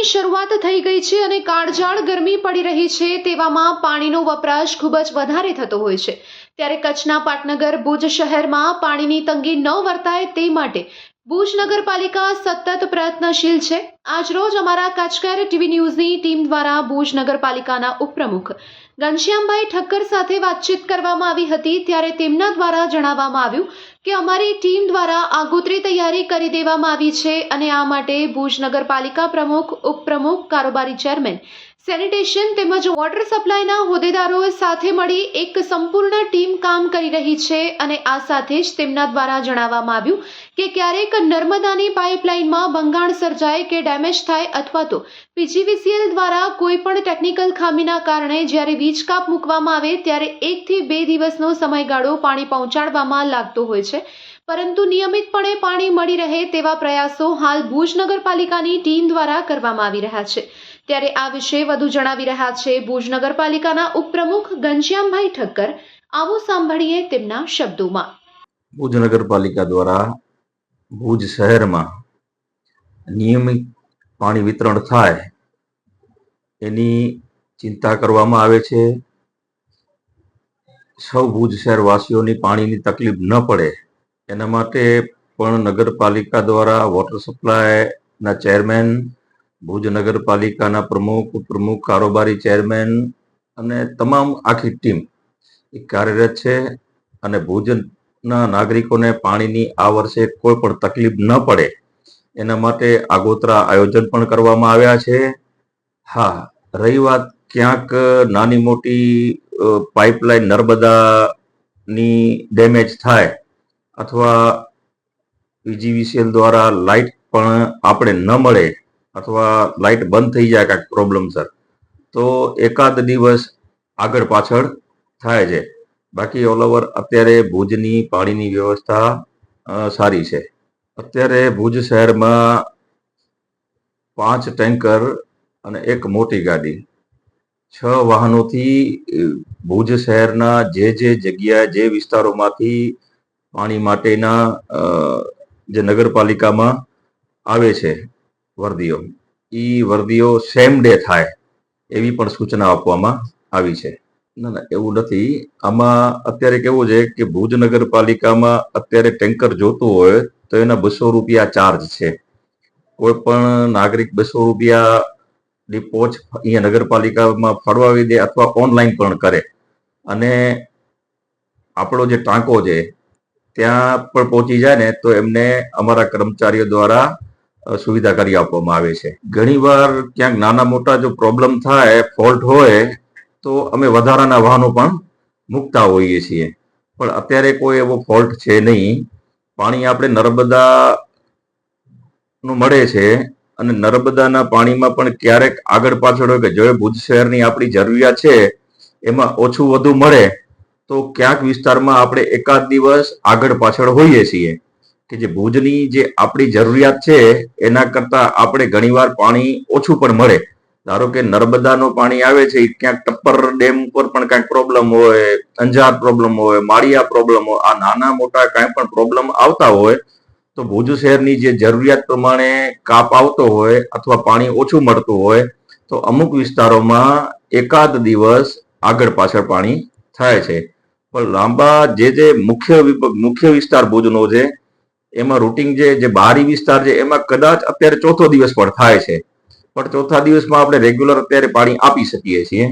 ઉનાળાની શરૂઆત થઈ ગઈ છે અને કાળઝાળ ગરમી પડી રહી છે તેવામાં પાણીનો વપરાશ ખૂબ જ વધારે થતો હોય છે. ત્યારે કચ્છના પાટનગર, ભુજ શહેરમાં પાણીની તંગી ન વર્તાય તે માટે ભુજ નગરપાલિકા સતત પ્રયત્નશીલ છે. આજરોજ અમારા કાચકેર ટીવી ન્યૂઝની ટીમ દ્વારા ભુજ નગરપાલિકાના ઉપપ્રમુખ ઘનશ્યામભાઈ ઠક્કર સાથે વાતચીત કરવામાં આવી હતી. ત્યારે તેમના દ્વારા જણાવવામાં આવ્યું કે અમારી ટીમ દ્વારા આગોતરી તૈયારી કરી દેવામાં આવી છે અને આ માટે ભુજ નગરપાલિકા પ્રમુખ, ઉપપ્રમુખ, કારોબારી ચેરમેન સેનિટેશન તેમજ વોટર સપ્લાયના હોદ્દેદારો સાથે મળી એક સંપૂર્ણ ટીમ કામ કરી રહી છે અને આ સાથે જ તેમના દ્વારા જણાવવામાં આવ્યું કે ક્યારેક નર્મદાની પાઇપલાઇનમાં ભંગાણ સર્જાય કે ડેમેજ થાય અથવા તો પીજીવીસીએલ દ્વારા કોઈ પણ ટેકનિકલ ખામીના કારણે જ્યારે વીજ કાપ મૂકવામાં આવે ત્યારે એકથી બે દિવસનો સમયગાળો પાણી પહોંચાડવામાં લાગતો હોય છે. પરંતુ નિયમિતપણે પાણી મળી રહે તેવા પ્રયાસો હાલ ભુજ નગરપાલિકાની ટીમ દ્વારા કરવામાં આવી રહ્યા છે. ત્યારે આ વિશે વધુ જણાવી રહ્યા છે ભુજ નગરપાલિકાના ઉપપ્રમુખ ઘનશ્યામભાઈ ઠક્કર. આવો સાંભળીએ તેમના શબ્દોમાં. ભુજ નગરપાલિકા દ્વારા ભુજ શહેરમાં નિયમિત પાણી વિતરણ થાય એની ચિંતા કરવામાં આવે છે. સૌ ભુજ શહેરવાસીઓની પાણીની તકલીફ ન પડે એના માટે પણ નગરપાલિકા દ્વારા વોટર સપ્લાયના ચેરમેન ભુજ નગરપાલિકાના પ્રમુખ પ્રમુખ કારોબારી ચેરમેન અને તમામ આખી ટીમ એ કાર્યરત છે અને ભુજના નાગરિકોને પાણીની આ વર્ષે કોઈ પણ તકલીફ ન પડે એના માટે આગોતરા આયોજન પણ કરવામાં આવ્યા છે. હા, રહી વાત ક્યાંક નાની મોટી પાઇપલાઇન નર્મદાની ડેમેજ થાય અથવા પીજીવીસીએલ દ્વારા લાઇટ પણ આપણે ન મળે અથવા લાઇટ બંધ થઈ જાય કાંઈક પ્રોબ્લેમસર તો એકાદ દિવસ આગળ પાછળ થાય છે. બાકી ઓલ ઓવર અત્યારે ભુજની પાણીની વ્યવસ્થા સારી છે. અત્યારે ભુજ શહેરમાં પાંચ ટેન્કર અને એક મોટી ગાડી. છ વાહનોથી ભુજ શહેરના જે જે જગ્યા જે વિસ્તારોમાંથી પાણી માટેના જે નગરપાલિકામાં આવે છે વર્દીઓ એ વર્દીઓ સેમ ડે થાય એવી પણ સૂચના આપવામાં આવી છે. ના ના, એવું નથી. આમાં અત્યારે કેવું છે કે ભુજ નગરપાલિકામાં અત્યારે ટેન્કર જોતું હોય તો એના બસો રૂપિયા ચાર્જ છે. કોઈ પણ નાગરિક બસો રૂપિયા પોચ અહીંયા નગરપાલિકામાં ફાળવાવી દે અથવા ઓનલાઈન પણ કરે. અને આપણો જે ટાંકો છે ત્યાં પણ પહોંચી જાય ને તો એમને અમારા કર્મચારીઓ દ્વારા સુવિધા કરી આપવામાં આવે છે. ઘણીવાર ક્યાંક નાના મોટા જો પ્રોબ્લેમ થાય ફોલ્ટ હોય, તો અમે વધારાના વાહનો પણ મૂકતા હોઈએ છીએ. પણ અત્યારે કોઈ એવો ફોલ્ટ છે નહીં. પાણી આપણે નર્મદા નું મળે છે અને નર્મદાના પાણીમાં પણ ક્યારેક આગળ પાછળ હોય કે જો ભુજ શહેરની આપણી જરૂરિયાત છે, એમાં ઓછું વધુ મળે તો ક્યાંક વિસ્તારમાં આપણે એકાદ દિવસ આગળ પાછળ હોઈએ છીએ કે જે ભુજની જે આપણી જરૂરિયાત છે, એના કરતા આપણે ઘણીવાર પાણી ઓછું પણ મળે. ધારો કે નર્મદાનું પાણી આવે છે ક્યાંક ટપ્પર ડેમ ઉપર પણ કાંઈક પ્રોબ્લેમ હોય, અંજાર પ્રોબ્લેમ હોય, માળિયા પ્રોબ્લેમ હોય, આ નાના મોટા કાંઈ પણ પ્રોબ્લેમ આવતા હોય, તો ભુજ શહેરની જે જરૂરિયાત પ્રમાણે કાપ આવતો હોય અથવા પાણી ઓછું મળતું હોય, તો અમુક વિસ્તારોમાં એકાદ દિવસ આગળ પાછળ પાણી થાય છે. પણ લાંબા જે જે મુખ્ય મુખ્ય વિસ્તાર ભુજનો છે, એમાં રૂટિંગ જે જે બહારી વિસ્તાર છે, એમાં કદાચ અત્યારે ચોથો દિવસ પણ થાય છે. પણ ચોથા દિવસમાં આપણે રેગ્યુલર અત્યારે પાણી આપી શકીએ છીએ.